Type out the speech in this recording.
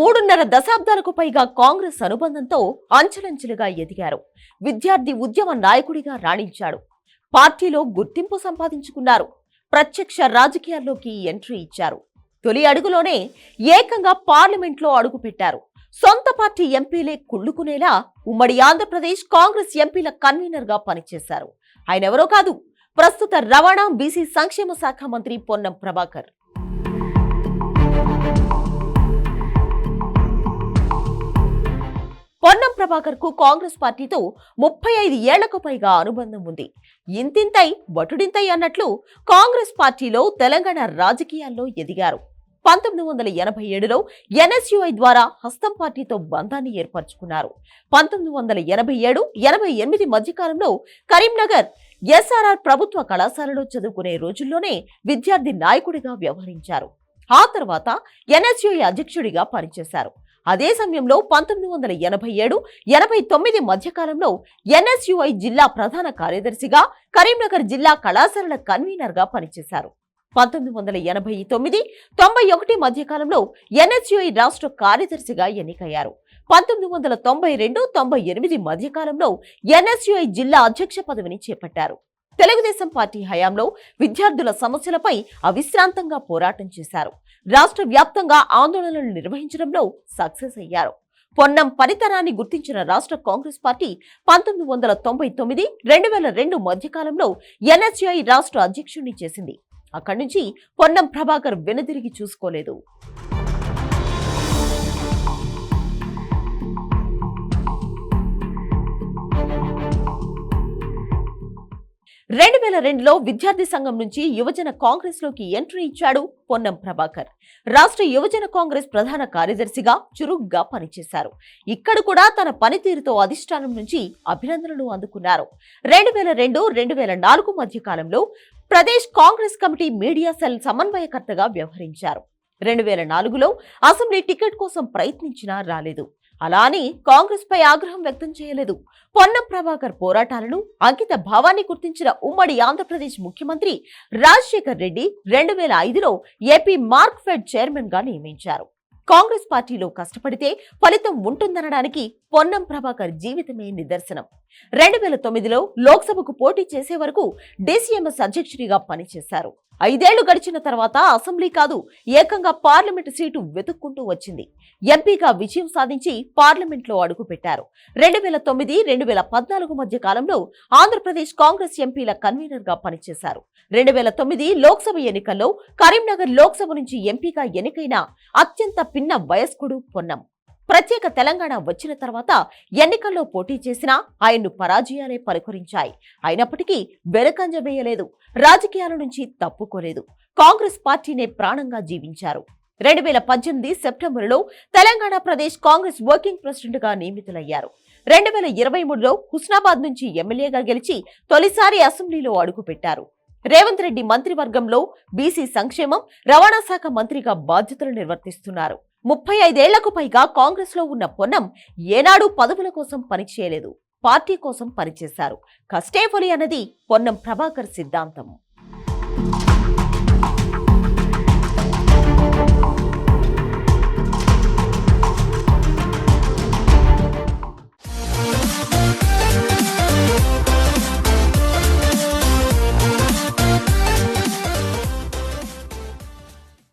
మూడున్నర దశాబ్దాలకు పైగా కాంగ్రెస్ అనుబంధంతో అంచెలంచెలుగా ఎదిగారు. విద్యార్థి ఉద్యమ నాయకుడిగా రాణించాడు. పార్టీలో గుర్తింపు సంపాదించుకున్నారు. ప్రత్యక్ష రాజకీయాల్లోకి ఎంట్రీ ఇచ్చారు. తొలి అడుగులోనే ఏకంగా పార్లమెంట్లో అడుగుపెట్టారు. సొంత పార్టీ ఎంపీలే కుళ్ళుకునేలా ఉమ్మడి ఆంధ్రప్రదేశ్ కాంగ్రెస్ ఎంపీల కన్వీనర్గా పనిచేశారు. ఆయన ఎవరో కాదు ప్రస్తుత రవాణా బీసీ సంక్షేమ శాఖ మంత్రి పొన్నం ప్రభాకర్. ప్రభాకర్కు కాంగ్రెస్ పార్టీతో ముప్పై ఐదు ఏళ్ళకు పైగా అనుబంధం ఉంది. ఇంతింతై బటుడింతై అన్నట్లు కాంగ్రెస్ పార్టీలో తెలంగాణ రాజకీయాల్లో ఎదిగారు. పంతొమ్మిది వందల ఎనభై ఏడులో ఎన్ఎస్యుఐ ద్వారా హస్తం పార్టీతో బంధాన్ని ఏర్పరచుకున్నారు. పంతొమ్మిది వందల ఎనభై ఏడు ఎనభై ఎనిమిది మధ్యకాలంలో కరీంనగర్ ఎస్ఆర్ఆర్ ప్రభుత్వ కళాశాలలో చదువుకునే రోజుల్లోనే విద్యార్థి నాయకుడిగా వ్యవహరించారు. ఆ తర్వాత ఎన్ఎస్యుఐ అధ్యక్షుడిగా పనిచేశారు. అదే సమయంలో పంతొమ్మిది వందల ఎనభై ఏడు ఎనభై తొమ్మిది మధ్యకాలంలో ఎన్ఎస్యుఐ జిల్లా ప్రధాన కార్యదర్శిగా కరీంనగర్ జిల్లా కళాశాలల కన్వీనర్గా పనిచేశారు. పంతొమ్మిది వందల ఎనభై తొమ్మిది తొంభై ఒకటి మధ్యకాలంలో ఎన్ఎస్యుఐ రాష్ట్ర కార్యదర్శిగా ఎన్నికయ్యారు. పంతొమ్మిది వందల తొంభై రెండు తొంభై ఎనిమిది మధ్యకాలంలో ఎన్ఎస్యుఐ జిల్లా అధ్యక్ష పదవిని చేపట్టారు. తెలుగుదేశం పార్టీ హయాంలో విద్యార్థుల సమస్యలపై అవిశ్రాంతంగా పోరాటం చేశారు. రాష్ట్ర వ్యాప్తంగా ఆందోళనలు నిర్వహించడంలో సక్సెస్ అయ్యారు. పొన్నం పనితనాన్ని గుర్తించిన రాష్ట్ర కాంగ్రెస్ పార్టీ పంతొమ్మిది వందల తొంభై తొమ్మిది రెండు వేల రెండు మధ్యకాలంలో ఎన్ఎస్యుఐ రాష్ట్ర అధ్యక్షుడిని చేసింది. అక్కడి నుంచి పొన్నం ప్రభాకర్ వెనుదిరిగి చూసుకోలేదు. రెండు వేల రెండులో విద్యార్థి సంఘం నుంచి యువజన కాంగ్రెస్లోకి ఎంట్రీ ఇచ్చాడు పొన్నం ప్రభాకర్. రాష్ట్ర యువజన కాంగ్రెస్ ప్రధాన కార్యదర్శిగా చురుగ్గా పనిచేశారు. ఇక్కడ కూడా తన పనితీరుతో అధిష్టానం నుంచి అభినందనలు అందుకున్నారు. రెండు వేల రెండు రెండు వేల నాలుగు మధ్య కాలంలో Pradesh Congress committee media cell సమన్వయకర్తగా వ్యవహరించారు. రెండు వేల నాలుగులో అసెంబ్లీ టికెట్ కోసం ప్రయత్నించినా రాలేదు. అలా అని కాంగ్రెస్ పై ఆగ్రహం వ్యక్తం చేయలేదు. పొన్నం ప్రభాకర్ పోరాటాలను అంకిత భావాన్ని గుర్తించిన ఉమ్మడి ఆంధ్రప్రదేశ్ ముఖ్యమంత్రి రాజశేఖర్ రెడ్డి రెండు వేల ఐదులో ఏపీ మార్క్ ఫెడ్ చైర్మన్గా నియమించారు. కాంగ్రెస్ పార్టీలో కష్టపడితే ఫలితం ఉంటుందనడానికి పొన్నం ప్రభాకర్ జీవితమే నిదర్శనం. రెండు వేల తొమ్మిదిలో లోక్సభకు పోటీ చేసే వరకు డీసీఎంఎస్ అధ్యక్షుడిగా పనిచేశారు. ఐదేళ్ళు గడిచిన తర్వాత అసెంబ్లీ కాదు ఏకంగా పార్లమెంటు సీటు వెతుక్కుంటూ వచ్చింది. ఎంపీగా విజయం సాధించి పార్లమెంట్లో అడుగుపెట్టారు. రెండు వేల తొమ్మిది రెండు వేల పద్నాలుగు మధ్య కాలంలో ఆంధ్రప్రదేశ్ కాంగ్రెస్ ఎంపీల కన్వీనర్గా పనిచేశారు. రెండు వేల తొమ్మిది లోక్సభ ఎన్నికల్లో కరీంనగర్ లోక్సభ నుంచి ఎంపీగా ఎన్నికైన అత్యంత పిన్న వయస్కుడు పొన్నం. ప్రత్యేక తెలంగాణ వచ్చిన తర్వాత ఎన్నికల్లో పోటీ చేసినా ఆయన్ను పరాజయాలే పలుకరించాయి. అయినప్పటికీ వెనుకంజ వేయలేదు. రాజకీయాల నుంచి తప్పుకోలేదు. కాంగ్రెస్ పార్టీనే ప్రాణంగా జీవించారు. రెండు వేల పద్దెనిమిది సెప్టెంబరులో తెలంగాణ ప్రదేశ్ కాంగ్రెస్ వర్కింగ్ ప్రెసిడెంట్గా నియమితులయ్యారు. రెండు వేల ఇరవై మూడులో హుస్నాబాద్ నుంచి ఎమ్మెల్యేగా గెలిచి తొలిసారి అసెంబ్లీలో అడుగుపెట్టారు రేవంత్ రెడ్డి మంత్రివర్గంలో బీసీ సంక్షేమం రవాణా శాఖ మంత్రిగా బాధ్యతలు నిర్వర్తిస్తున్నారు. ముప్పై ఐదేళ్ళకు పైగా కాంగ్రెస్లో ఉన్న పొన్నం ఏనాడు పదవుల కోసం పనిచేయలేదు పార్టీ కోసం పనిచేశారు. కష్టేఫలి అన్నది పొన్నం ప్రభాకర్ సిద్ధాంతం.